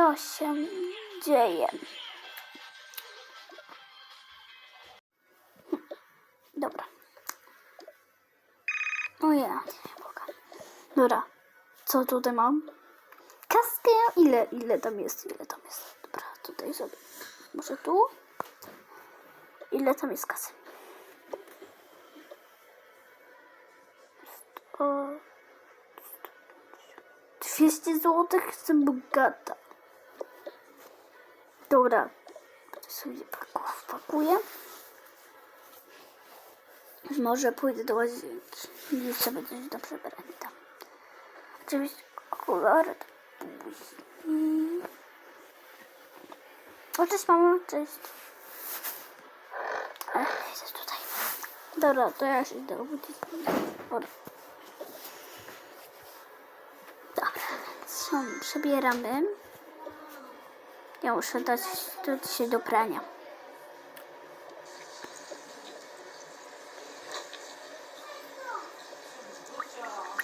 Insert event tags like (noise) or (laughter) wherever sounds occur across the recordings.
Co się dzieje? Dobra. O ja. Dobra. Co tutaj mam? Kaskę. Ile, ile tam jest? Ile tam jest? Dobra, tutaj sobie. Może tu? Ile tam jest kasy? O, 200 zł, jestem bogata. Dobra, sobie paku- wpakuję. Może pójdę do łazienki i sobie coś do przebrania tam. Oczywiście okulary do buzi. O, cześć mamo, cześć. Ech, jest tutaj. Dobra, to ja się idę obudzić. Dobra. Dobra, więc się przebieramy. Ja muszę dać to dzisiaj do prania.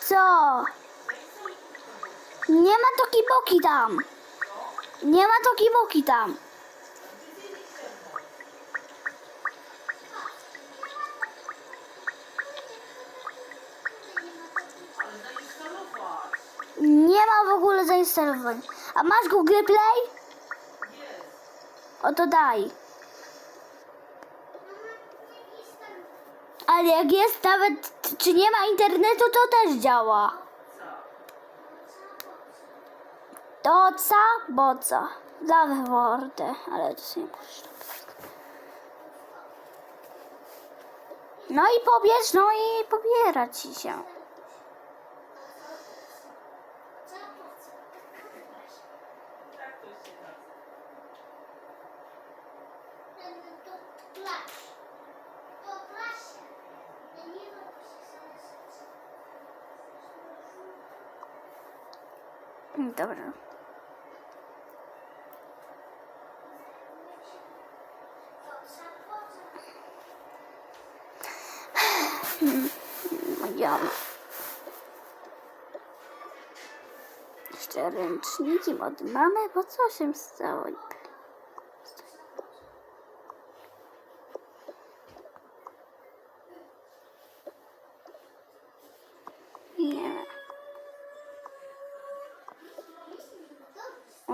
Co? Nie ma toki boki tam. Nie ma toki boki tam. Nie ma w ogóle zainstalowań. A masz Google Play? O to daj. Ale jak jest nawet, czy nie ma internetu, to też działa. To ca, boca. Za wordę, ale to sobie napisać. No i pobierz, no i pobiera ci się. Dobra. (sighs) Ja. Jeszcze ręczniki od mamy, bo co się stało?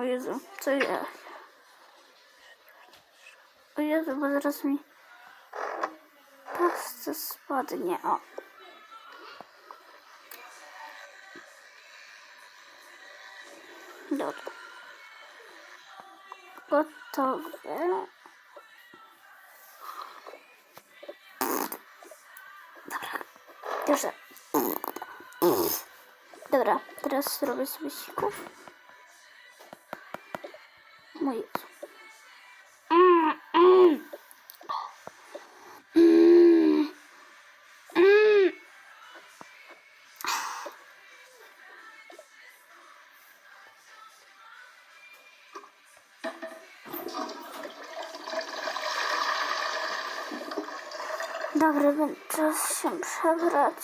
O Jezu, co ja? O Jezu, bo zaraz mi pasta spadnie. O. Dobra. Gotowe. Dobra. Już. Dobra, teraz zrobię sobie sików. Mój. Mm. Dobra, więc czas się przebrać.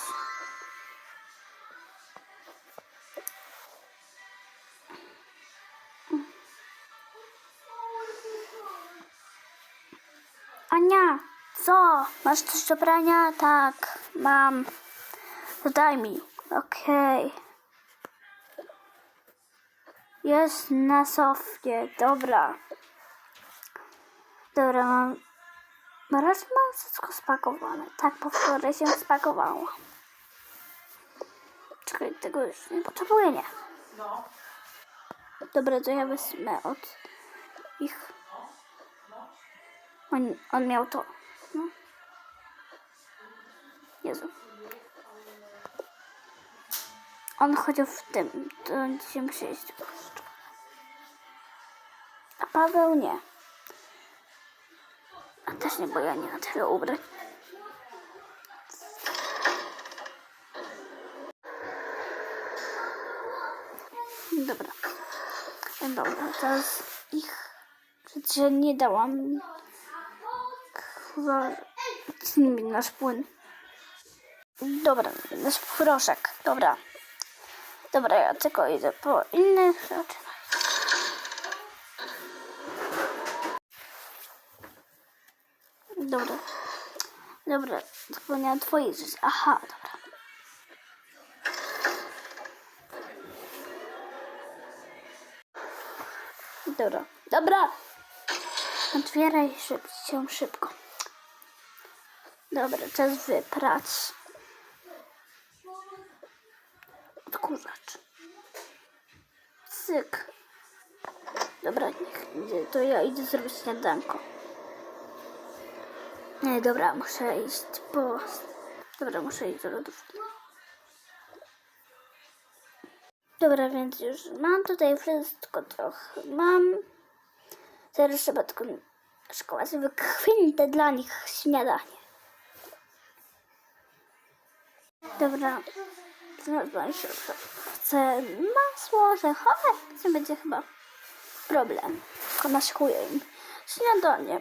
Masz coś do prania? Tak, mam. To daj mi. Okej. Jest na sofie, dobra. Dobra, mam. Razie mam wszystko spakowane. Tak, po wczoraj się spakowało. Czekaj, tego już nie potrzebuję, nie. Dobra, to ja wezmę od ich. On, on miał to. No. Jezu. On chodził w tym. To do kościoła. A Paweł nie. A też nie, bo ja nie na tyle ubrań. Dobra. Dobra, teraz ich przecież nie dałam. Chyba nasz płyn. Dobra, no jest proszek. Dobra. Dobra, ja tylko idę po inne rzeczy. Dobra. Dobra, zapomniałam twoje rzeczy. Aha, dobra. Dobra. Dobra. Otwieraj szybciej, szybko. Dobra, czas wyprać. Odkurzacz. Cyk. Dobra, niech idzie, to ja idę zrobić śniadanko. Nie, dobra, muszę iść po... Dobra, muszę iść do lodówki. Dobra, więc już mam tutaj wszystko trochę. Mam... Teraz trzeba tylko szkołać wykwintne dla nich śniadanie. Dobra. Chcę masło, orzechowe, nie będzie chyba problem. Tylko naszykuję im śniadanie.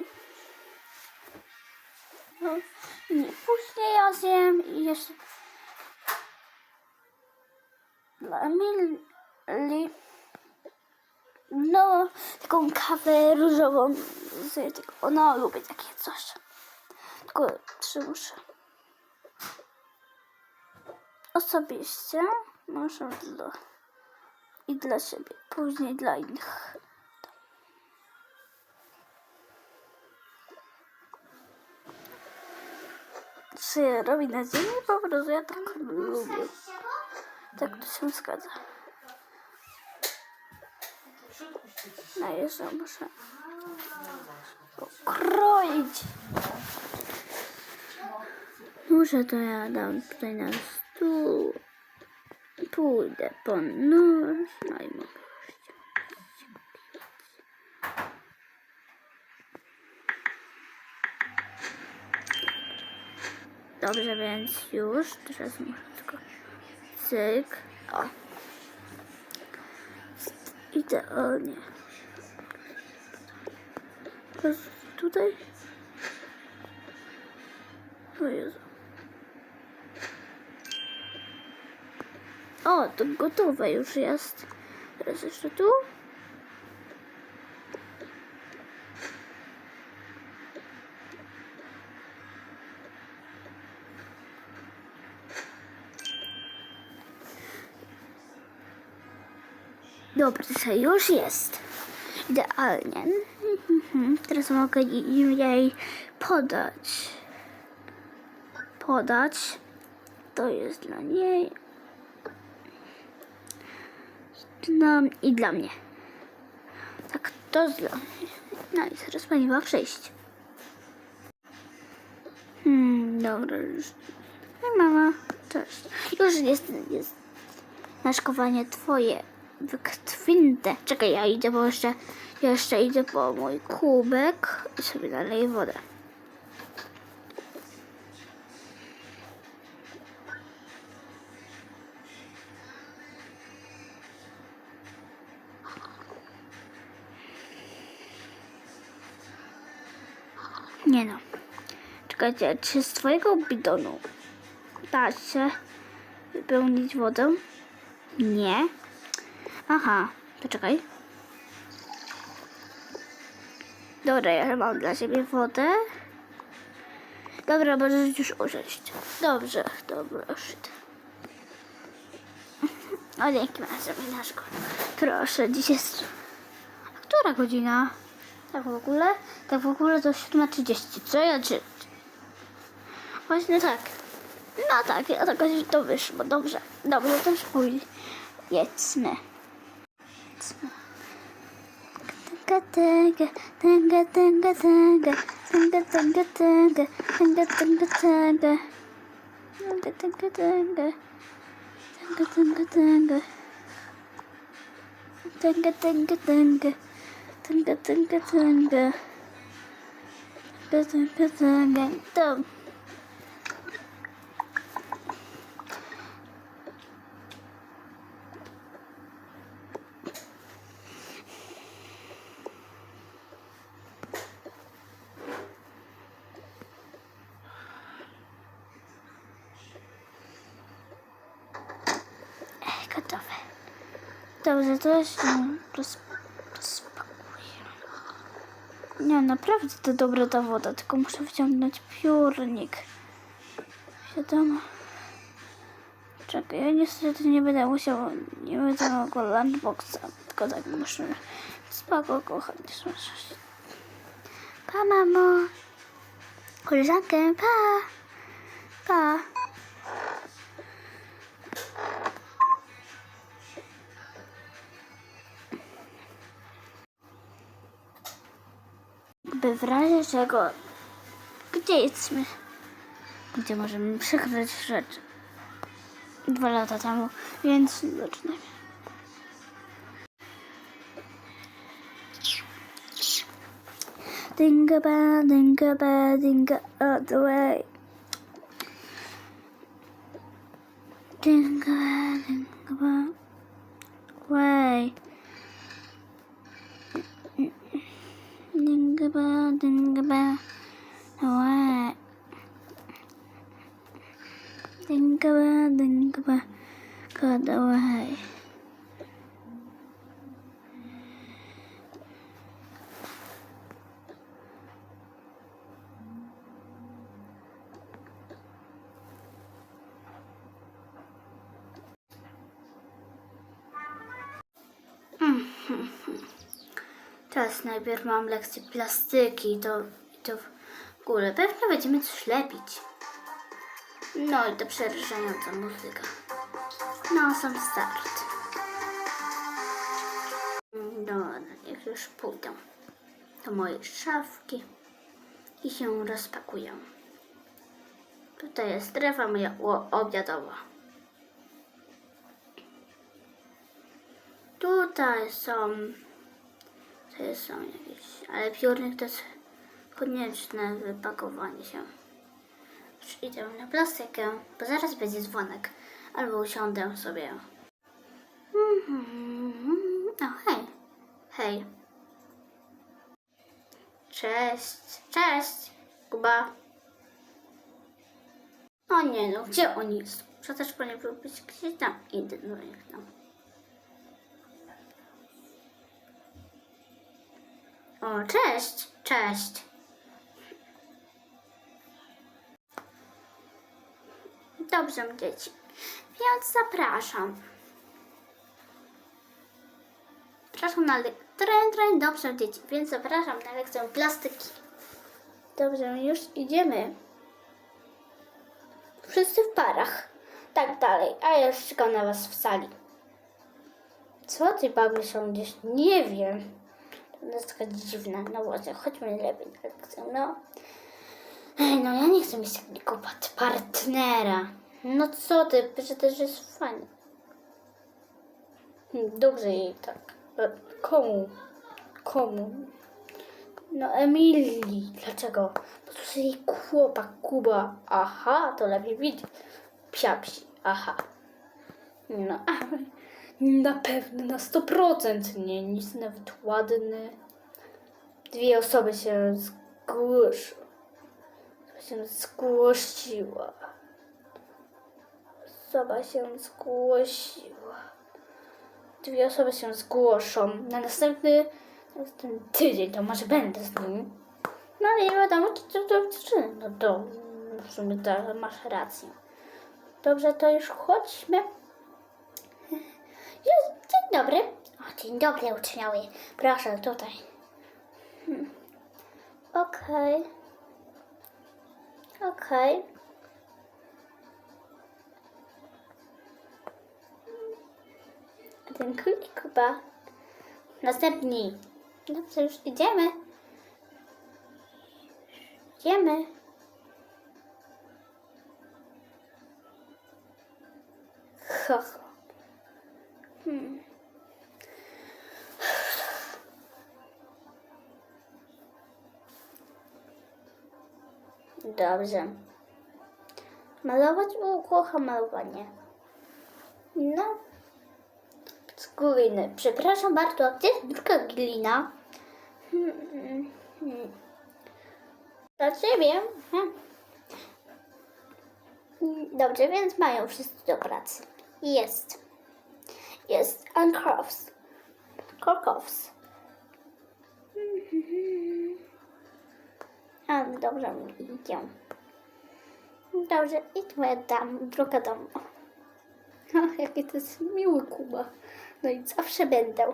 No, nie, później ja zjem i jeszcze dla Emilii no, taką kawę różową. z- Tylko ona lubi takie coś. Tylko trzy muszę. Osobiście muszę dla i dla siebie, później dla innych. Co ja robię na ziemi? Po prostu ja tak lubię. Tak to się zgadza. No jeszcze muszę kroić. Muszę to ja dam tutaj na stół. Pójdę po nóż. No i mogę Dobrze, więc już. Teraz muszę tylko cyk. O. Idealnie. Teraz tutaj. O Jezu. O, to gotowe już jest. Teraz jeszcze tu. Dobrze, już jest. Idealnie. (laughs) Teraz mogę im jej podać. Podać. To jest dla niej. Dla, I dla mnie. Tak, to jest dla mnie. No i teraz pani ma przejść. Hmm, dobra, już. Hej mama, cześć. Już jest, jest naszkowanie twoje wykwinte. Czekaj, ja idę, bo jeszcze, jeszcze idę po mój kubek i sobie naleję wodę. Nie no. Czekajcie, czy z twojego bidonu da się wypełnić wodę? Nie. Aha, to czekaj. Dobra, ja mam dla siebie wodę. Dobra, możesz już usiąść. Dobrze, dobra, idę. (laughs) O, dzięki masz, Minaszko. Proszę, dziś jest... Która godzina? Tak w ogóle? Tak w ogóle to 7.30. Co ja czy... Właśnie tak. No tak, ja tak to wyszło. Dobrze, dobrze, już pójdź. Jedzmy. Tęga, tanga, tanga, tanga. Tanga, tanga, Então. Então, eu tô então, achando. Rozpakuję. Nie, naprawdę to dobra ta woda, tylko muszę wciągnąć piórnik. Wiadomo. Czekaj, ja niestety nie będę musiał, nie będę mogła lunchboxa, tylko tak muszę. Spoko, słyszysz. Pa, mamo. Koleżankę, pa. Pa. By w razie czego... Gdzie jesteśmy? Gdzie możemy przykryć rzeczy? Dwa lata temu, więc zaczynamy. Dinga ba, dinga ba, dinga all the way. Dinga ba, dinga ba, way. Dinga ba, dinga ba, way. Ba, got away. (laughs) Teraz najpierw mam lekcję plastyki to, to w górę. Pewnie będziemy coś lepić. No i to przerażająca muzyka. No, sam start. No, niech już pójdę do mojej szafki i się rozpakuję. Tutaj jest strefa moja obiadowa. Tutaj są to są jakieś, ale piórnik to jest konieczne wypakowanie się. Idę na plastykę, bo zaraz będzie dzwonek. Albo usiądę sobie. Mhm. O, hej. Hej. Cześć. Cześć. Kuba. O nie no, gdzie oni są? Przecież powinien być gdzieś tam. Idę do nich tam. O, cześć, cześć. Dobrze, dzieci. Więc zapraszam. Zapraszam na. Tren, tren, dobrze, dzieci. Więc zapraszam na lekcję plastyki. Dobrze, już idziemy. Wszyscy w parach. Tak dalej. A ja już czekam na was w sali. Co ty, są gdzieś? Nie wiem. To jest taka dziwna. No właśnie, chodźmy lepiej na lekcję, no. Ej, no ja nie chcę mieć takiego partnera. No co ty, przecież jest fajnie. Dobrze jej tak. E, Komu? Komu? No Emilii. Dlaczego? Bo to jest jej chłopak Kuba. Aha, to lepiej widzieć. Psiapsi. Aha. No, na pewno, na 100% nie, nic nawet ładny. Dwie osoby się zgłoszą. Się zgłosiła. Osoba się zgłosiła. Dwie osoby się zgłoszą. Na następny, na następny tydzień to może będę z nim. No ale nie wiadomo, czy to dziewczyny. No to w sumie to masz rację. Dobrze, to już chodźmy. Dzień dobry. O, dzień dobry uczniowie. Proszę tutaj. Hmm. Okej. Okej. Ten klik chyba. Następni. Dobrze, już idziemy. Idziemy. Ho, ho. Hmm. Dobrze. Malować? O, kocham malowanie. No. Z gliny. Przepraszam bardzo, a gdzie jest druga glina? Hmm, hmm. Dla ciebie. Dobrze, więc mają wszyscy do pracy. Jest. Jest Uncrofts. Korkows. Ale dobrze mi idzie. Dobrze, i twoja dam, druga. (laughs) O, jaki to jest miły Kuba. No i zawsze będę. (laughs)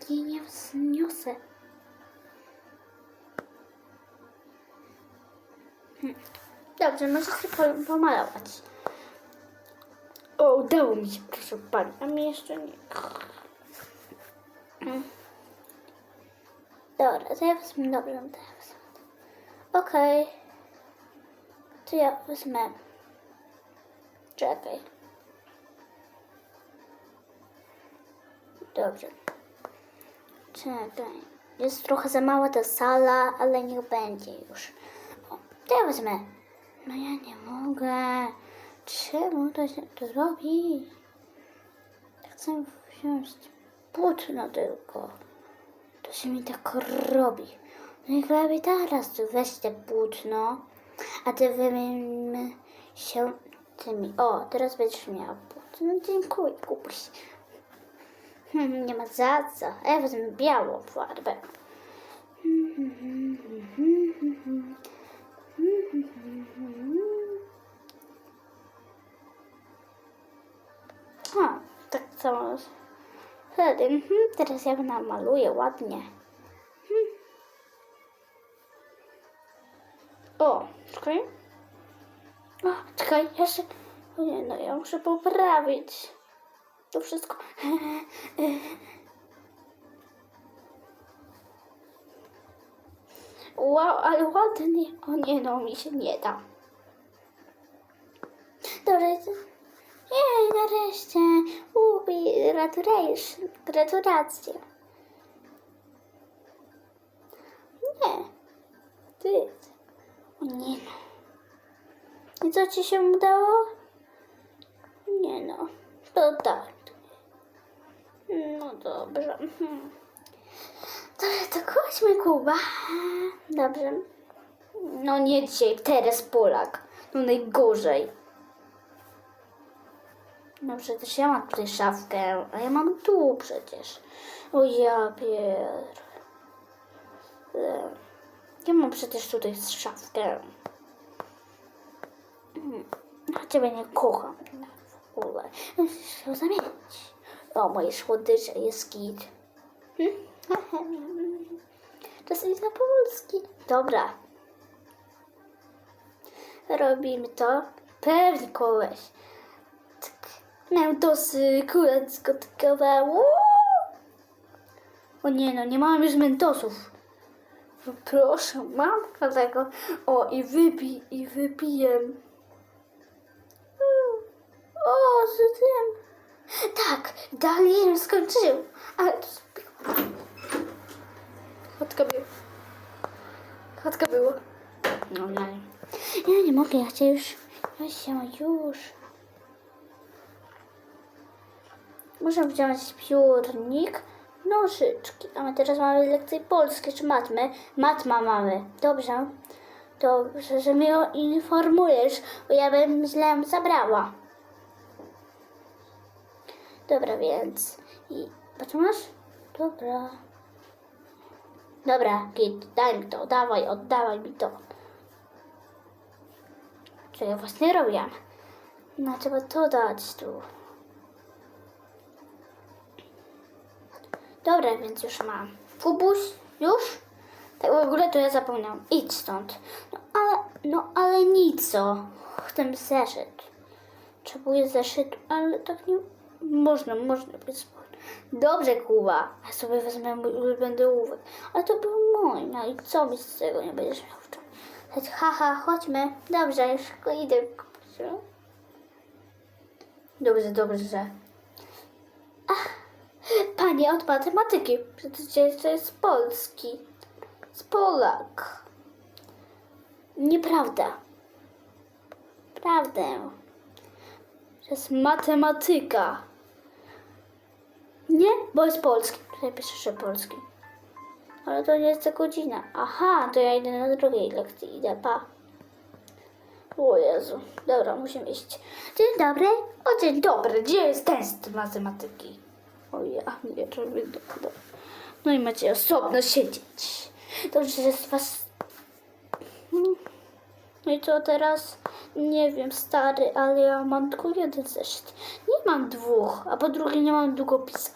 Taki nie wzniosę. Dobrze, może się po- pomalować. O, udało mi się, proszę pani. A mi jeszcze nie. Dobra, wezmę, dobrze, to ja wezmę. To ja wezmę. Czekaj. Dobrze. Czekaj. Jest trochę za mała ta sala, ale niech będzie już. O, to ja wezmę. No ja nie mogę. Czemu to się to robi? Chcę wziąć płótno tylko. To się mi tak robi. No i lepiej teraz weź te płótno, a ty wymienimy się tymi. O, teraz będziesz miała płótno. Dziękuję, kupuś. Hmm, nie ma za co. Ja wezmę białą farbę. A, tak samo. Wtedy, mhm, teraz ja namaluję ładnie. Czekaj. O, czekaj, jeszcze. O nie, no ja muszę poprawić. To wszystko. Wow, ale ładnie. O nie, no mi się nie da. Dobra, nie, nareszcie. Ubi, gratulacje. Gratulacje. Nie. Ty. Nie no. I co ci się udało? Nie no. To tak. No dobrze. Mhm. Dobrze, to chodźmy, Kuba. Dobrze. No nie dzisiaj, teraz Polak. No najgorzej. No przecież ja mam tutaj szafkę, a ja mam tu przecież. O ja pier... Ja mam przecież tutaj szafkę. Mm, A ciebie nie kocham w ogóle. Zamienić. O, moje słodycze jest git. (laughs) Czasem za polski. Dobra. Robimy to. Pewnie koleś. Tak. Mentosy kurecko takowe. O nie no, nie mam już mentosów. No proszę, mam dlatego. O, i wypij, i wypiję. O, z tym. Tak, dalej już skończył. Ale to Chodka była. Chodka była. No nie. Ja nie mogę, ja chcę już. Ja się już. Muszę wziąć piórnik, nożyczki. A my teraz mamy lekcję polskie czy matmy. Matma mamy. Dobrze. Dobrze, że mnie informujesz, bo ja bym źle zabrała. Dobra, więc. I. Patrz, masz? Dobra. Dobra, git, daj mi to, dawaj, oddawaj mi to. Co ja właśnie robiłam? No, trzeba to dać tu. Dobra, więc już mam. Kubuś, już? Tak w ogóle to ja zapomniałam. Idź stąd. No ale, no ale nic co. Ten zeszyt. Potrzebuję zeszytu, ale tak nie... Można, można być Dobrze, Kuba. Ja sobie wezmę mój ulubiony ołówek. Ale to był mój. No i co mi z tego nie będziesz miał w czym? Chodź, Haha, chodźmy. Dobrze, już idę. Dobrze, dobrze. Ach, panie od matematyki. Przecież to jest polski. Z Polak. Nieprawda. Prawdę. To jest matematyka. Nie, bo jest polski. Tutaj pisze, że polski. Ale to nie jest ta godzina. Aha, to ja idę na drugiej lekcji. Idę, pa. O Jezu. Dobra, musimy iść. Dzień dobry. O, dzień dobry. Gdzie jest ten z matematyki? O ja nie robię dobra. No i macie osobno siedzieć. Dobrze, jest was... No i co teraz? Nie wiem, stary, ale ja mam tylko jeden zeszyt. Nie mam dwóch, a po drugie nie mam długopisa.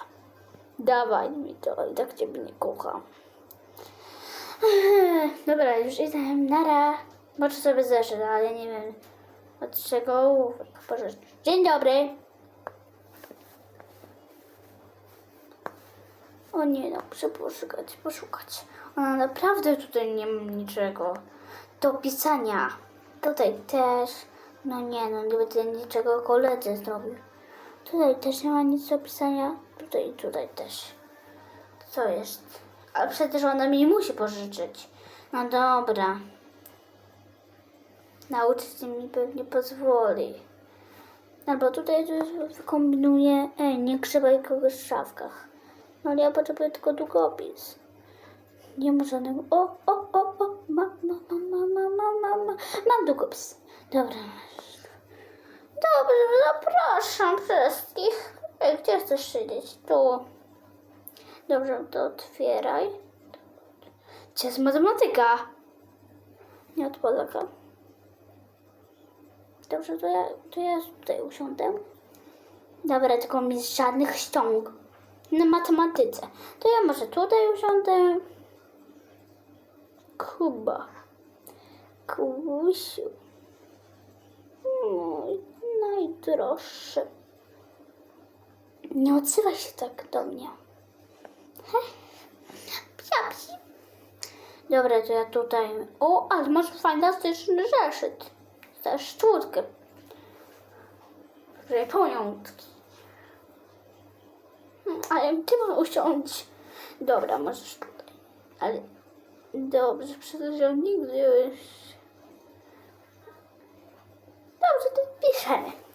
Dawaj mi to, i tak ciebie nie kocham. Dobra, już idę, nara. Może sobie zeszyt, ale nie wiem od czego. Dzień dobry. O nie, no, muszę poszukać, poszukać. Ona naprawdę tutaj nie ma niczego do pisania. Tutaj też. No nie, no nie będę niczego koledzy zrobił. Tutaj też nie ma nic do pisania. Tutaj tutaj też. Co jest? Ale przecież ona mi musi pożyczyć. No dobra. Nauczyciel mi pewnie pozwoli. Albo tutaj coś wykombinuję. Ej, nie grzebaj kogoś w szafkach. No ale ja potrzebuję tylko długopis. Nie ma żadnego... O, o, o, o, ma, ma, ma, ma, ma, ma, ma, ma. Mam długopis. Dobra. Dobrze, zapraszam wszystkich. Ej, gdzie chcesz siedzieć? Tu. Dobrze, to otwieraj. Gdzie jest matematyka? Nie od Polaka. Dobrze, to ja, to ja tutaj usiądę. Dobra, tylko mi żadnych ściąg na matematyce. To ja może tutaj usiądę. Kuba. Kubusiu. Mój najdroższy. Nie odzywaj się tak do mnie. Heh. Psia, psi. Dobra, to ja tutaj... O, ale masz fantastyczny zeszyt. Też czwórkę. Że pamiątki. Ale ty mam usiąść. Dobra, możesz tutaj. Ale dobrze, przecież ja nigdy już... Dobrze, to piszemy.